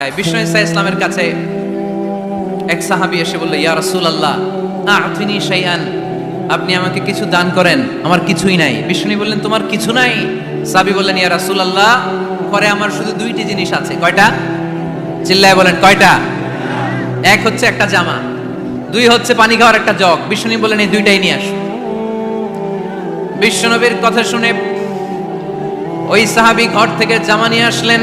ইসলামের কাছে এক সাহাবি এসে বলল, ইয়া রাসূল আল্লাহ আতিনি শাইআন, আপনি আমাকে কিছু দান করেন, আমার কিছুই নাই। বিষ্ণু বললেন, তোমার কিছু নাই? সাবি বললেন, ইয়া রাসূল আল্লাহ ঘরে আমার শুধু দুইটি জিনিস আছে। কয়টা? চিল্লায় বলেন, কয়টা? এক হচ্ছে একটা জামা, দুই হচ্ছে পানি খাওয়ার একটা জগ। বিষ্ণু বললেন, এই দুইটাই নিয়ে আস। বিশ্বনবীর কথা শুনে ওই সাহাবি ঘর থেকে জামা নিয়ে আসলেন।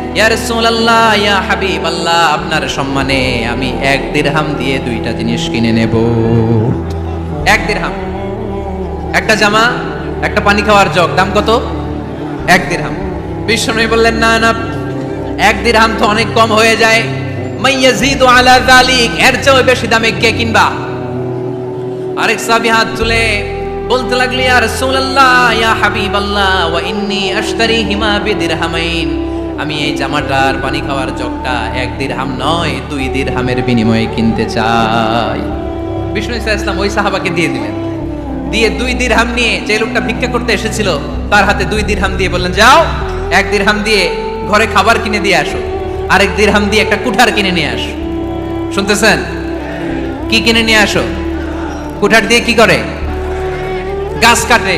ইয়া রাসূলুল্লাহ, ইয়া হাবিবাল্লাহ, আপনার সম্মানে আমি এক দিরহাম দিয়ে দুইটা জিনিস কিনে নেব। এক দিরহাম। একটা জামা, একটা পানি খাওয়ার জগ, দাম কত? এক দিরহাম। বিশ্বনবী বললেন, না না, এক দিরহাম তো অনেক কম হয়ে যায়। মাইয়াজিদু আলা যালিক, এর চেয়ে বেশি দামে কে কিনবা? আরেক সাহাবী হাত তুলে বলতে লাগলি, ইয়া রাসূলুল্লাহ, ইয়া হাবিবাল্লাহ, ওয়া ইন্নী আশতারি হিমা বিদিরহামাইন। আমি এই জামাটার পানি খাওয়ার জগটা এক দিরহাম নয়, দুই দিরহামের বিনিময়ে কিনতে চাই। বিষ্ণু ইসা ইসলাম ওই সাহাবাকে দিয়ে দিলেন। দিয়ে দুই দিরহাম নিয়ে যে লোকটা ভিক্ষা করতে এসেছিল, তার হাতে দুই দিরহাম দিয়ে বললেন, যাও, এক দিরহাম দিয়ে ঘরে খাবার কিনে দিয়ে আসো, আরেক দিরহাম দিয়ে একটা কুঠার কিনে নিয়ে আসো। শুনতেছেন? কি কিনে নিয়ে আসো? কুঠার দিয়ে কি করে? গাছ কাটে।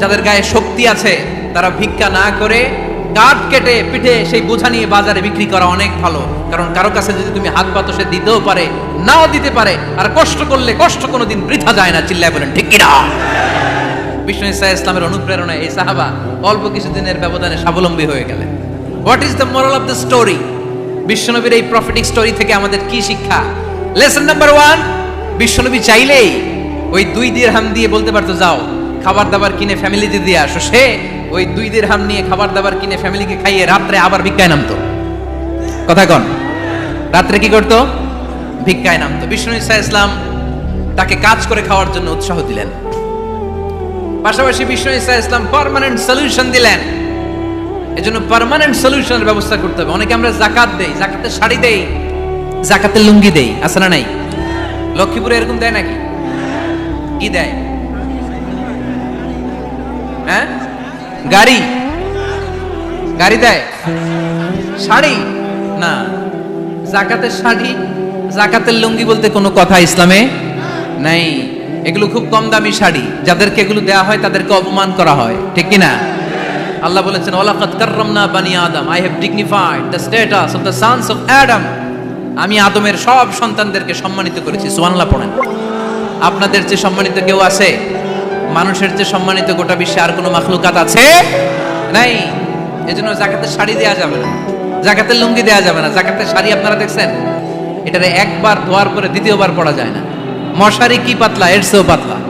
যাদের গায়ে শক্তি আছে, তারা ভিক্ষা না করে কাঠ কেটে পিঠে সেই বোঝা নিয়ে বাজারে বিক্রি করা অনেক ভালো। কারণ কারও কাছে যদি তুমি হাত পাতো সে দিতেও পারে, নাও দিতে পারে, আর কষ্ট করলে কষ্ট কোনোদিন বৃথা যায় না, চিল্লায় বলেন, ঠিক কিনা বিষ্ণু ইসা ইসলামের অনুপ্রেরণা এই সাহাবা অল্প কিছুদিনের ব্যবধানে স্বাবলম্বী হয়ে গেলেন। What is the moral of the story বিশ্বনবীর এই প্রফিটিক স্টোরি থেকে আমাদের কি শিক্ষা? লেসন নাম্বার ওয়ান বিশ্বনবী চাইলেই ওই দুই দিরহাম দিয়ে বলতে পারতো, যাও, খাবার দাবার কিনে ফ্যামিলিতে দিয়ে আসো। সে ওই দুই দিরহাম নিয়ে খাবার দাবার কিনে ফ্যামিলিকে খাইয়ে রাত্রে আবার ভিক্ষায় নামতো। কথা কন। রাত্রে কি করতো? ভিক্ষায় নামতো। বিষ্ণু ইসা ইসলাম তাকে কাজ করে খাওয়ার জন্য উৎসাহ দিলেন। পাশাপাশি ইসা ইসলাম পারমানেন্ট সলিউশন দিলেন। এজন্য পার্মানেন্ট সলিউশনের ব্যবস্থা করতে হবে। অনেকে আমরা জাকাত দেই জাকাতে শাড়ি দেই, জাকাতের লুঙ্গি দেই, আছে না নাই? লক্ষ্মীপুরে এরকম দেয় নাকি? কি দেয়? হ্যাঁ? গাড়ি? গাড়ি দেয়? শাড়ি? না। জাকাতের শাড়ি, জাকাতের লুঙ্গি বলতে কোনো কথা ইসলামে নাই। এগুলো খুব কম দামি শাড়ি। যাদেরকে এগুলো দেয়া হয় তাদেরকে অপমান করা হয়। ঠিক কি না? আল্লাহ বলেছেন, ওয়ালাকাদ কাররামনা বানি আদম। I have dignified the status of the sons of Adam আমি আদমের সব সন্তানদেরকে সম্মানিত করেছি। সুবহানাল্লাহ পড়েন। আপনাদের যে সম্মানিত কেউ আছে? মানুষের যে সম্মানিত গোটা বিশ্বে আর কোনো মাখলুকাত আছে? নাই। এজন্য জাকাতের শাড়ি দেয়া যাবে না। জাকাতের লুঙ্গি দেয়া যাবে না। জাকাতের শাড়ি আপনারা দেখছেন? এটারে একবার ধোয়ার পরে দ্বিতীয়বার পরা যায় না। মশারি কি পাতলা? এর চেয়েও পাতলা।